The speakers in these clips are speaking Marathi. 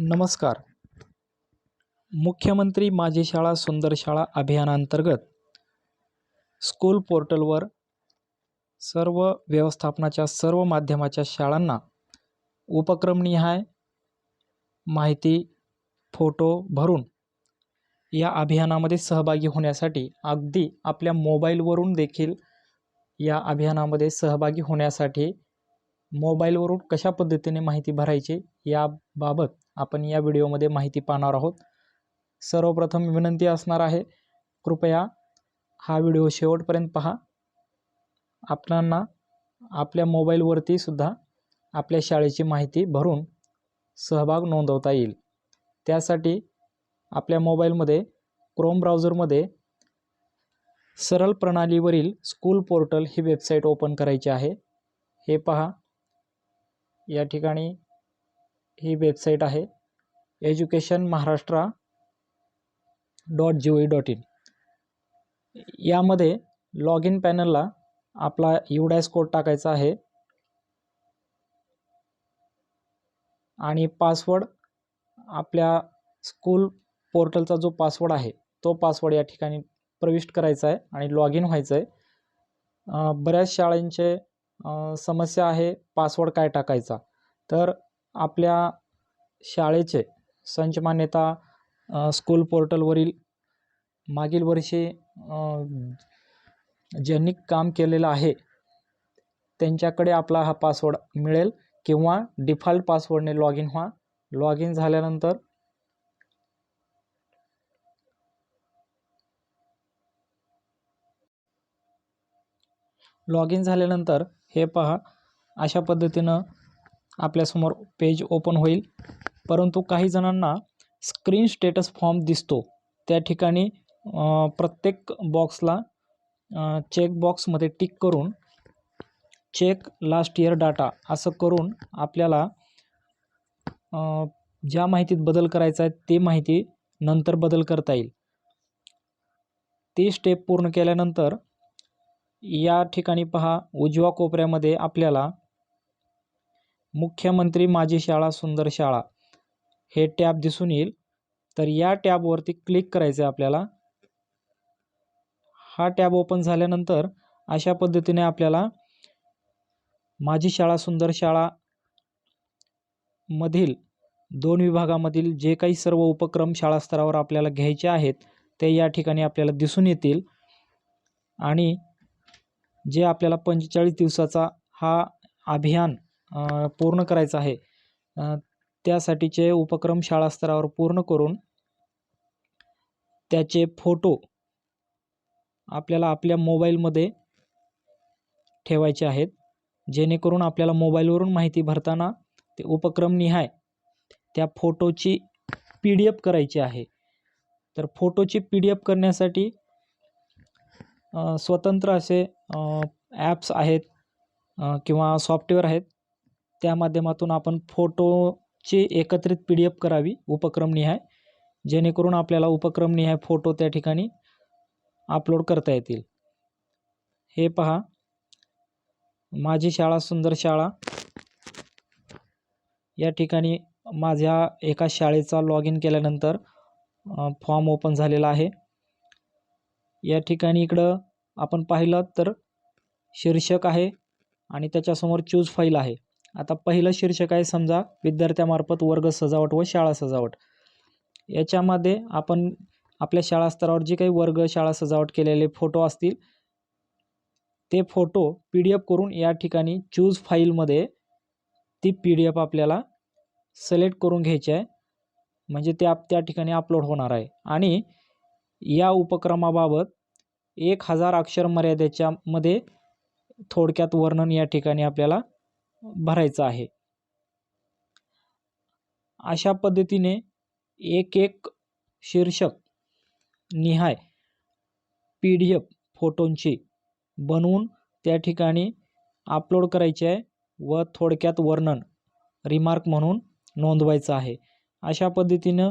नमस्कार. मुख्यमंत्री माझी शाळा सुंदर शाळा अभियानांतर्गत स्कूल पोर्टलवर सर्व व्यवस्थापनाच्या सर्व माध्यमाच्या शाळांना उपक्रमनिहाय माहिती फोटो भरून या अभियानामध्ये सहभागी होण्यासाठी अगदी आपल्या मोबाईलवरून देखील या अभियानामध्ये सहभागी होण्यासाठी मोबाईलवरून कशा पद्धतीने माहिती भरायची याबाबत आपण या व्हिडिओमध्ये माहिती पाहणार आहोत. सर्वप्रथम विनंती असणार आहे कृपया हा व्हिडिओ शेवटपर्यंत पहा. आपणांना आपल्या मोबाईलवरती सुद्धा आपल्या शाळेची माहिती भरून सहभाग नोंदवता येईल. त्यासाठी आपल्या मोबाईलमध्ये क्रोम ब्राउझरमध्ये सरळ प्रणालीवरील स्कूल पोर्टल ही वेबसाईट ओपन करायची आहे. हे पहा. या ठिकाणी ही वेबसाईट आहे. Education Maharashtra dot G O dot in. यामध्ये लॉग इन पॅनलला आपला युडॅस कोड टाकायचा आहे. आणि पासवर्ड आपल्या स्कूल पोर्टलचा जो पासवर्ड आहे तो पासवर्ड या ठिकाणी प्रविष्ट करायचा आहे आणि लॉग इन व्हायचं आहे. बऱ्याच शाळांचे समस्या आहे पासवर्ड काय टाकायचा. तर आपल्या शाळेचे संच मान्यता स्कूल पोर्टलवरील मागील वर्षी ज्यांनी काम केलेलं आहे त्यांच्याकडे आपला हा पासवर्ड मिळेल किंवा डिफॉल्ट पासवर्डने लॉग इन व्हा. लॉग इन झाल्यानंतर लॉग इन झाल्यानंतर हे पहा अशा पद्धतीनं आपल्यासमोर पेज ओपन होईल. परंतु काही जणांना स्क्रीन स्टेटस फॉर्म दिसतो. त्या ठिकाणी प्रत्येक बॉक्सला चेक बॉक्समध्ये टिक करून चेक लास्ट इयर डाटा असं करून आपल्याला ज्या माहितीत बदल करायचा आहे ते माहिती नंतर बदल करता येईल. ती स्टेप पूर्ण केल्यानंतर या ठिकाणी पहा उजवा कोपऱ्यामध्ये आपल्याला मुख्यमंत्री माझी शाळा सुंदर शाळा. हे टॅब दिसून येईल. तर या टॅबवरती क्लिक करायचं आहे आपल्याला. हा टॅब ओपन झाल्यानंतर अशा पद्धतीने आपल्याला माझी शाळा सुंदर शाळा मधील दोन विभागामधील जे काही सर्व उपक्रम शाळा स्तरावर आपल्याला घ्यायचे आहेत ते या ठिकाणी आपल्याला दिसून येतील. आणि जे आपल्याला पंचेचाळीस दिवसाचा हा अभियान पूर्ण करायचं आहे. त्यासाठीचे उपक्रम शाळा स्तरावर पूर्ण करून त्याचे फोटो आपल्याला आपल्या मोबाईलमध्ये ठेवायचे आहेत. जेणेकरून आपल्याला मोबाईलवरून माहिती भरताना ते उपक्रमनिहाय त्या फोटोची पी डी एफ करायची आहे. तर फोटोची पी डी एफ करण्यासाठी स्वतंत्र असे ॲप्स आहेत किंवा सॉफ्टवेअर आहेत त्या माध्यमातून आपण फोटोची एकत्रित पी डी एफ करावी उपक्रमनिहाय जेणेकरून आपल्याला उपक्रमनिहाय फोटो त्या ठिकाणी अपलोड करता येतील. हे पहा. माझी शाळा सुंदर शाळा. या ठिकाणी माझ्या एका शाळेचा लॉग इन केल्यानंतर फॉर्म ओपन झालेला आहे. या ठिकाणी इकडं आपण पाहिलं तर शीर्षक आहे आणि त्याच्यासमोर चूज फाईल आहे. आता पहिलं शीर्षक आहे समजा विद्यार्थ्यामार्फत वर्ग सजावट व शाळा सजावट. याच्यामध्ये आपण आपल्या शाळा स्तरावर जे काही वर्ग शाळा सजावट केलेले फोटो असतील ते फोटो पी डी एफ करून या ठिकाणी चूज फाईलमध्ये ती पी डी एफ आपल्याला सिलेक्ट करून घ्यायची आहे. म्हणजे ते आप त्या ठिकाणी अपलोड होणार आहे. आणि या उपक्रमाबाबत एक हजार अक्षर मर्यादेच्या मध्ये थोडक्यात वर्णन या ठिकाणी आपल्याला भरायचं आहे. अशा पद्धतीने एक एक शीर्षक निहाय पी डी एफ फोटोंची बनवून त्या ठिकाणी अपलोड करायचे आहे व थोडक्यात वर्णन रिमार्क म्हणून नोंदवायचं आहे. अशा पद्धतीनं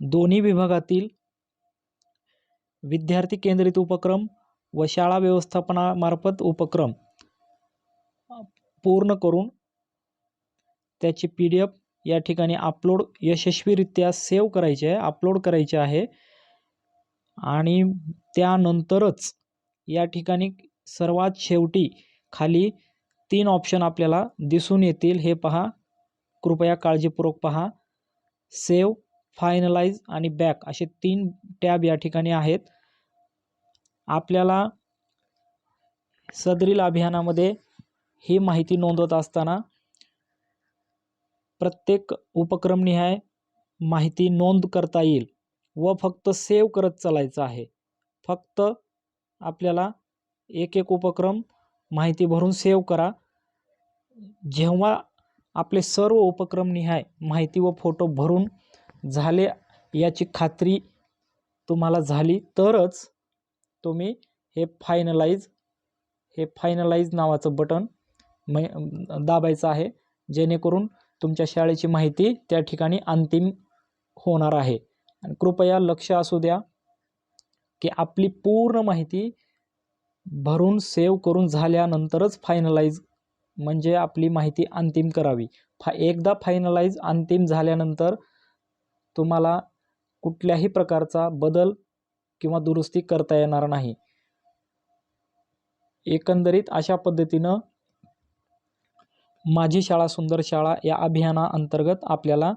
दोन्ही विभागातील विद्यार्थी केंद्रित उपक्रम व शाळा व्यवस्थापनामार्फत उपक्रम पूर्ण करून त्याची पी डी एफ या ठिकाणी अपलोड यशस्वीरित्या सेव्ह करायची आहे अपलोड करायची आहे. आणि त्यानंतरच या ठिकाणी सर्वात शेवटी खाली तीन ऑप्शन आपल्याला दिसून येतील. हे पहा. कृपया काळजीपूर्वक पहा. सेव फायनलाइज आणि बॅक असे तीन टॅब या ठिकाणी आहेत. आपल्याला सदरील अभियानामध्ये ही माहिती नोंदवत असताना प्रत्येक उपक्रमनिहाय माहिती नोंद करता येईल व फक्त सेव्ह करत चालायचं आहे. फक्त आपल्याला एक एक उपक्रम माहिती भरून सेव्ह करा. जेव्हा आपले सर्व उपक्रमनिहाय माहिती व फोटो भरून झाले याची खात्री तुम्हाला झाली तरच तुम्ही हे फायनलाइज हे फायनलाइज नावाचं बटन मै दाबायचं आहे. जेणेकरून तुमच्या शाळेची माहिती त्या ठिकाणी अंतिम होणार आहे. आणि कृपया लक्ष असू द्या की आपली पूर्ण माहिती भरून सेव्ह करून झाल्यानंतरच फायनलाइज म्हणजे आपली माहिती अंतिम करावी. फा एकदा फायनलाइज अंतिम झाल्यानंतर तुम्हाला कुठल्याही प्रकारचा बदल किंवा दुरुस्ती करता येणार नाही. एकंदरीत अशा पद्धतीनं माझी शाळा सुंदर शाळा या अभियानाअंतर्गत आपल्याला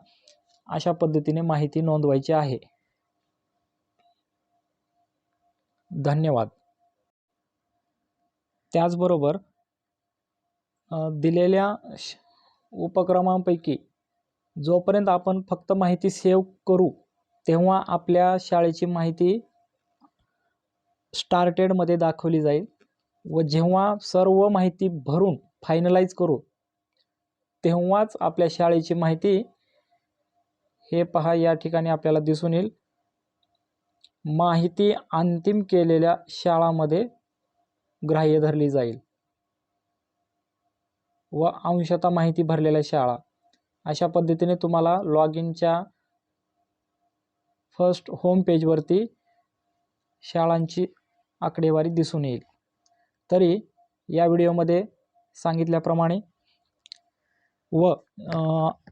अशा पद्धतीने माहिती नोंदवायची आहे. धन्यवाद. त्याचबरोबर दिलेल्या श उपक्रमांपैकी जोपर्यंत आपण फक्त माहिती सेव्ह करू तेव्हा आपल्या शाळेची माहिती स्टार्टेडमध्ये दाखवली जाईल व जेव्हा सर्व माहिती भरून फायनलाइज करू तेव्हाच आपल्या शाळेची माहिती हे पहा या ठिकाणी आपल्याला दिसून येईल. माहिती अंतिम केलेल्या शाळामध्ये ग्राह्य धरली जाईल. व अंशतः माहिती भरलेल्या शाळा. अशा पद्धतीने तुम्हाला लॉग इनच्या फर्स्ट होम पेजवरती शाळांची आकडेवारी दिसून येईल. तरी या व्हिडिओमध्ये सांगितल्याप्रमाणे व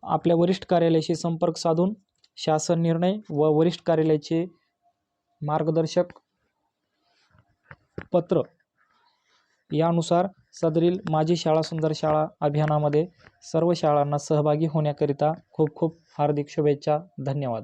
आपल्या वरिष्ठ कार्यालयाशी संपर्क साधून शासन निर्णय व वरिष्ठ कार्यालयाचे मार्गदर्शक पत्र यानुसार सदरील माझी शाळा सुंदर शाळा अभियानामध्ये सर्व शाळांना सहभागी होण्याकरिता खूप खूप हार्दिक शुभेच्छा धन्यवाद.